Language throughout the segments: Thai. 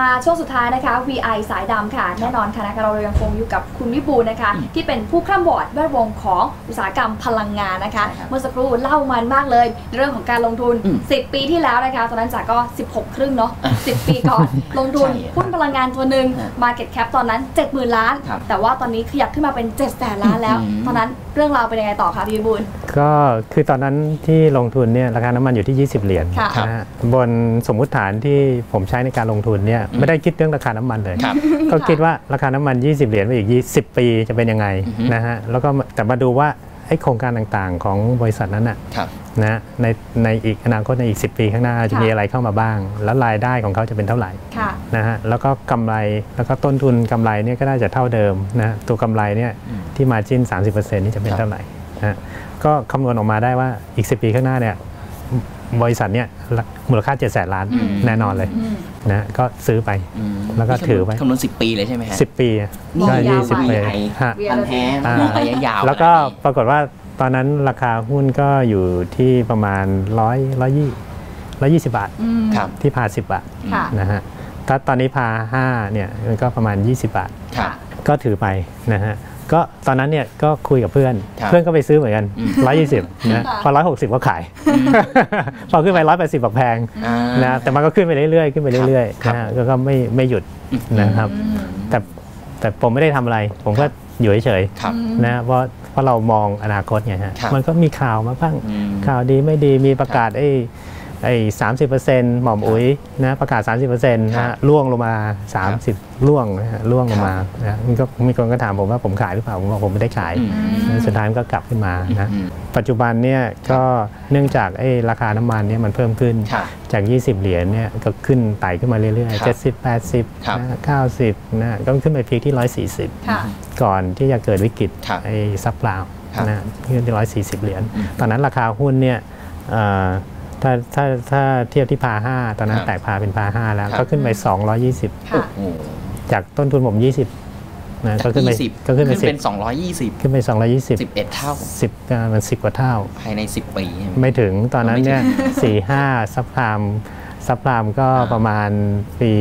มาช่วงสุดท้ายนะคะ VI สายดำค่ะ แน่นอนค่ะนะคะเรายังคงอยู่กับคุณวิบูลย์นะคะอืมที่เป็นผู้คร่ำวอร์ดแวดวงของอุตสาหกรรมพลังงานนะคะใช่ครับเมื่อสักครู่เล่ามันมากเลยในเรื่องของการลงทุนอืม10 ปีที่แล้วนะคะ ตอนนั้นจากก็ 16 ครึ่งเนาะอะ10 ปีก่อน ลงทุนใช่ครับหุ้นพลังงานตัวหนึ่งอะ Market Cap ตอนนั้น 70,000 ล้านครับแต่ว่าตอนนี้ขยับขึ้นมาเป็น7แสนล้านแล้วอืมตอนนั้นเรื่องราวเป็นยังไงต่อคะพี่วิบูลย์ก็คือตอนนั้นที่ลงทุนเนี่ยราคาน้ำมันอยู่ที่ 20 เหรียญค่ะนะฮะบนสมมุติฐานที่ผมใช้ในการลงทุนเนี่ยอืมไม่ได้คิดเรื่องราคาน้ำมันเลยครับก็คิดว่าราคาน้ำมัน 20 เหรียญไปอีก 20 ปีจะเป็นยังไงอือฮึนะฮะแล้วก็มาแต่มาดูว่าไอ้โครงการต่างๆของบริษัทนั้นน่ะครับนะในในอีกอนาคตในอีก 10 ปีข้างหน้าจะมีอะไรเข้ามาบ้าง แล้วรายได้ของเขาจะเป็นเท่าไหร่ค่ะนะฮะแล้วก็กำไรแล้วก็ต้นทุนกำไรเนี่ยก็น่าจะเท่าเดิมนะฮะตัวกำไรเนี่ยอืมที่มาจิ้น 30%นี่จะเป็นครับเท่าไหร่นะฮะก็คำนวณออกมาได้ว่าอีก 10 ปีข้างหน้าเนี่ย บริษัทเนี่ยมูลค่า7แสนล้านอืมแน่นอนเลยอืมนะฮะก็ซื้อไปอืมแล้วก็ถือไว้คำนวณสิบปีเลยใช่ไหมฮะ10ปีอะนี่ก็ยาว20ไปปีฮะพันแท้อ่ามมองระยะยาวแล้วก็ขนาดนี้ปรากฏว่าตอนนั้นราคาหุ้นก็อยู่ที่ประมาณร้อยร้อยยี่ร้อยยี่สิบบาทอืมครับที่พาสิบบาทค่ะนะฮะถ้าตอนนี้พาห้าเนี่ยมันก็ประมาณ 20 บาทครับก็ถือไปนะฮะ ก็ตอนนั้นเนี่ยก็คุยกับเพื่อนครับเพื่อนก็ไปซื้อเหมือนกันอืม120นะพอ160ก็ขาย พอขึ้นไป180บอกแพงอ่านะแต่มันก็ขึ้นไปเรื่อยๆขึ้นไปเรื่อยครับๆนะฮะก็ก็ไม่ไม่หยุดนะครับอืมแต่แต่ผมไม่ได้ทำอะไร ผมก็อยู่เฉยครับๆนะเพราะเพราะเรามองอนาคตไงฮะครับมันก็มีข่าวมาบ้างอืมข่าวดีไม่ดีมีประกาศไอ้ ไอ้สามสิบเปอร์เซ็นต์หม่อมอุ๋ยนะประกาศ30%นะครัฮะบล่วงลงมา30ล่วงนะฮะล่วงลงมานะมันก็มีคนก็ถามผมว่าผมขายหรือเปล่า ผมบอกผมไม่ได้ขายอืมนะสุดท้ายมันก็กลับขึ้นมานะอืมปัจจุบันเนี่ยก็เนื่องจากไอ้ราคาน้ำมันเนี่ยมันเพิ่มขึ้นครับจาก 20 เหรียญเนี่ยก็ขึ้นไต่ขึ้นมาเรื่อยครับๆ70 80ครับนะ90นะก็ขึ้นไปพีคที่ 140ค่ะก่อนที่จะเกิดวิกฤตครับไอ้ซับพลาวครับนะขึ้นที่140 เหรียญอืมตอนนั้นราคาหุ้นเนี่ยเอ่อ ถ้าถ้าถ้าเทียบที่พา5ตอนนั้คนรับแตกพาเป็นพา5แล้ว ครับ ก็ขึ้นไปค่ะ โอ้โห220จากต้นทุนผม 20นะก็จากขึ้นไปยี่สิบก็ขึ้นไปเป็น 10สองร้อยยี่สิบขึ้นไป 220สิบเอ็ดเท่า 10ก็มัน10 กว่าเท่า ภายในสิบปีใช่ไหม ไม่ถึงตอนนั้นเนี่ยไม่ถึสี่ห้าซับพลามซับพลามก็อ่า ประมาณปี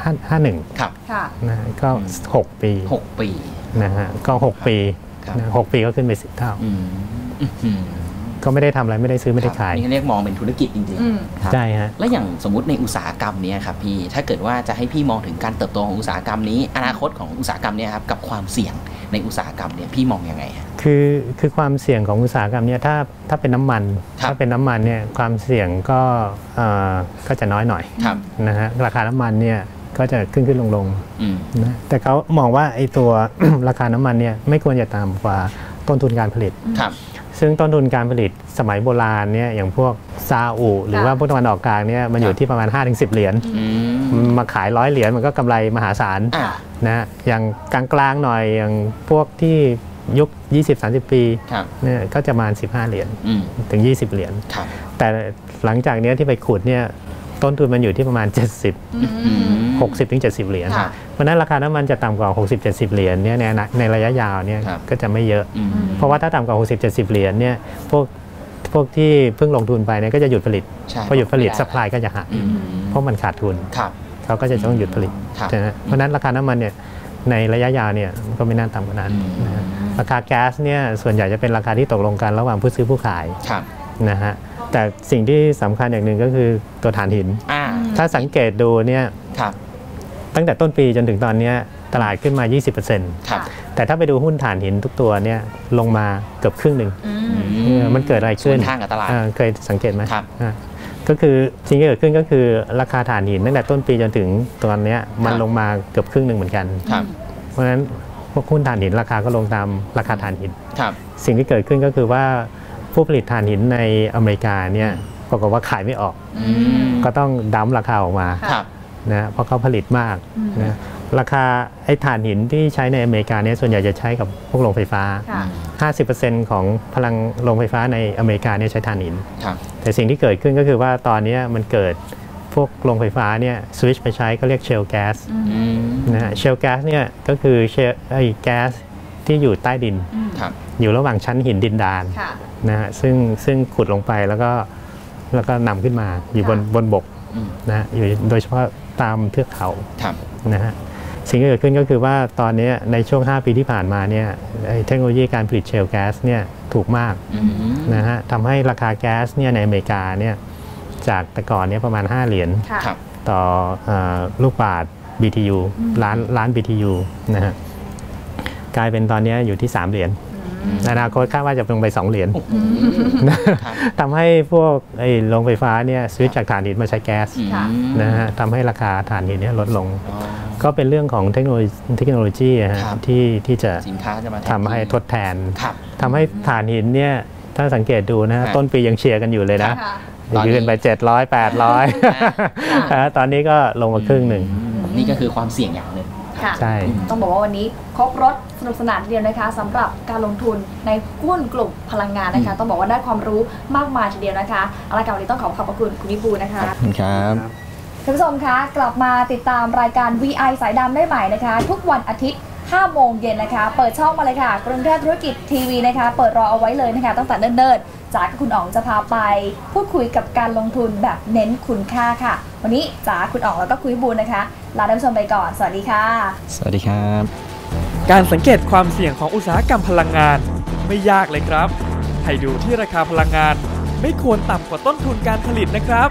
ห้าห้าหนึ่งครับ ค่ะ นะฮะก็ อืมหกปีหกปี นะฮะก็หกปีครับ นะหกปีก็ขึ้นไปสิบเท่า อืมอื้อหือ ก็ไม่ได้ทำอะไรไม่ได้ซื้อไม่ได้ขายนี่เรียกมองเป็นธุรกิจจริงอืมๆครับใช่ฮะแล้วอย่างสมมติในอุตสาหกรรมเนี้ยครับพี่ถ้าเกิดว่าจะให้พี่มองถึงการเติบโตของอุตสาหกรรมนี้ อนาคตของอุตสาหกรรมเนี้ยครับกับความเสี่ยงในอุตสาหกรรมเนี่ยพี่มองยังไงฮะคือคือความเสี่ยงของอุตสาหกรรมเนี่ยถ้าถ้าเป็นน้ำมันครับถ้าเป็นน้ำมันเนี่ยความเสี่ยงก็เอ่อก็จะน้อยหน่อยครับนะฮะราคาน้ำมันเนี่ยก็จะขึ้นขึ้นลงลงอืมๆนะแต่เขามองว่าไอ้ตัวราคาน้ำมันเนี่ยไม่ควรจะต่ำกว่าต้นทุนการผลิตครับ ซึ่งต้นทุนการผลิตสมัยโบราณเนี่ยอย่างพวกซาอุ หรือว่าพวกตะวันออกกลางเนี่ยมันอยู่ที่ประมาณ 5-10 เหรียญอืมมาขายร้อยเหรียญมันก็กำไรมหาศาลอ่านะฮะอย่างกลางๆหน่อยอย่างพวกที่ยุค 20-30 ปีครับเนี่ยก็จะประมาณ 15 เหรียญอืมถึง 20 เหรียญครับแต่หลังจากเนี้ยที่ไปขุดเนี่ย ต้นทุนมันอยู่ที่ประมาณ 70อืมอืม60ถึง70 เหรียญครับเพราะฉะนั้นราคาน้ำมันจะต่ำกว่า 60-70 เหรียญเนี่ยในอนาในระยะยาวเนี่ยครับ ก็จะไม่เยอะอืมเพราะว่าถ้าต่ำกว่า 60-70 เหรียญเนี่ยพวกพวกที่เพิ่งลงทุนไปเนี่ยก็จะหยุดผลิตใช่พอหยุดผลิตไม่สไปายก็จะหายอืมเพราะมันขาดทุน ครับ เขาก็จะต้องหยุดผลิตครับ นะฮะเพราะฉะนั้นราคาน้ำมันเนี่ยในระยะยาวเนี่ยก็ไม่น่าต่ำกว่านั้นอืมนะฮะราคาแก๊สเนี่ยส่วนใหญ่จะเป็นราคาที่ตกลงกันระหว่างผู้ซื้อผู้ขายครับ นะฮะ แต่สิ่งที่สำคัญอย่างหนึ่งก็คือตัวถ่านหินอ่าถ้าสังเกตดูเนี่ยครับตั้งแต่ต้นปีจนถึงตอนเนี้ยตลาดขึ้นมา 20%ครับแต่ถ้าไปดูหุ้นถ่านหินทุกตัวเนี่ยลงมาเกือบครึ่งหนึ่งอืมเออมันเกิดอะไรขึ้นส่วนทางกับตลาดอ่าเคยสังเกตไหมครับอ่าก็คือสิ่งที่เกิดขึ้นก็คือราคาถ่านหินตั้งแต่ต้นปีจนถึงตอนเนี้ยมันครับลงมาเกือบครึ่งหนึ่งเหมือนกันครับเพราะฉะนั้นพวกหุ้นถ่านหินราคาก็ลงตามราคาถ่านหินครับสิ่งที่เกิดขึ้นก็คือว่า ผู้ผลิตถ่านหินในอเมริกาเนี่ยปรากฏว่าขายไม่ออกอืมก็ต้องดั้มราคาออกมาครับนะเพราะเขาผลิตมากอืมนะราคาไอ้ถ่านหินที่ใช้ในอเมริกาเนี่ยส่วนใหญ่จะใช้กับพวกโรงไฟฟ้าค่ะ50%ของพลังโรงไฟฟ้าในอเมริกาเนี่ยใช้ถ่านหินครับแต่สิ่งที่เกิดขึ้นก็คือว่าตอนเนี้ยมันเกิดพวกโรงไฟฟ้าเนี่ยสวิตช์ไปใช้ก็เรียกเชลแก๊สอืมนะฮะเชลแก๊สเนี่ยก็คือเชลไอ้แก๊สที่อยู่ใต้ดินครับอยู่ระหว่างชั้นหินดินดานค่ะ นะฮะซึ่งซึ่งขุดลงไปแล้วก็แล้วก็นำขึ้นมาอยู่บนค่ะบนบกอืมนะฮะอยู่โดยเฉพาะตามเทือกเขาครับนะฮะสิ่งที่เกิดขึ้นก็คือว่าตอนนี้ในช่วง 5 ปีที่ผ่านมาเนี่ยไอ้เทคโนโลยีการผลิตเชลแก๊สเนี่ยถูกมากอืมนะฮะทำให้ราคาแก๊สเนี่ยในอเมริกาเนี่ยจากแต่ก่อนเนี่ยประมาณ 5 เหรียญค่ะครับต่อเออลูกบาท BTU อืมล้านล้าน BTU นะฮะกลายเป็นตอนนี้อยู่ที่ 3 เหรียญ อืมในอนาคตคาดว่าจะลงไป 2 เหรียญโอ้โหครับทำให้พวกไอ้โรงไฟฟ้าเนี่ยสวิตช์จากถ่านหินมาใช้แก๊สอืมค่ะนะฮะทำให้ราคาถ่านหินเนี่ยลดลงอ๋อก็เป็นเรื่องของเทคโนโลยีเทคโนโลยีอะฮะครับที่ที่จะสินค้าจะมาแนทำให้ทดแทนครับทำให้ถ่านหินเนี่ยถ้าสังเกตดูนะฮะครับต้นปียังเชียร์กันอยู่เลยนะค่ะตอนนี้ยืนไป 700 800นะตอนนี้ก็ลงมาครึ่งหนึ่งอืมนี่ก็คือความเสี่ยงอย่างหนึ่ง ค่ะใช่ ต้องบอกว่าวันนี้ครบรถสนุกสนานทีเดียวนะคะสำหรับการลงทุนในหุ้นกลุ่มพลังงานนะคะอืมต้องบอกว่าได้ความรู้มากมายทีเดียวนะคะเอาละค่ะวันนี้ต้องขอขอบพระคุณคุณวิบูลย์นะคะ ครับ คุณผู้ชมคะ กลับมาติดตามรายการ VI สายดำได้ใหม่นะคะ ทุกวันอาทิตย์ 5 โมงเย็นนะคะ เปิดช่องมาเลยค่ะ กรุงเทพธุรกิจทีวีนะคะ เปิดรอเอาไว้เลยนะคะตั้งแต่เนิ่นๆจ๋ากับคุณอ๋องจะพาไป พูดคุยกับการลงทุนแบบเน้นคุณค่าค่ะ วันนี้จ๋าคุณอ๋องแล้วก็คุยบูลนะคะ ลาท่านผู้ชมไปก่อน สวัสดีค่ะ สวัสดีครับ การสังเกตความเสี่ยงของอุตสาหกรรมพลังงาน ไม่ยากเลยครับ ให้ดูที่ราคาพลังงาน ไม่ควรต่ำกว่าต้นทุนการผลิตนะครับ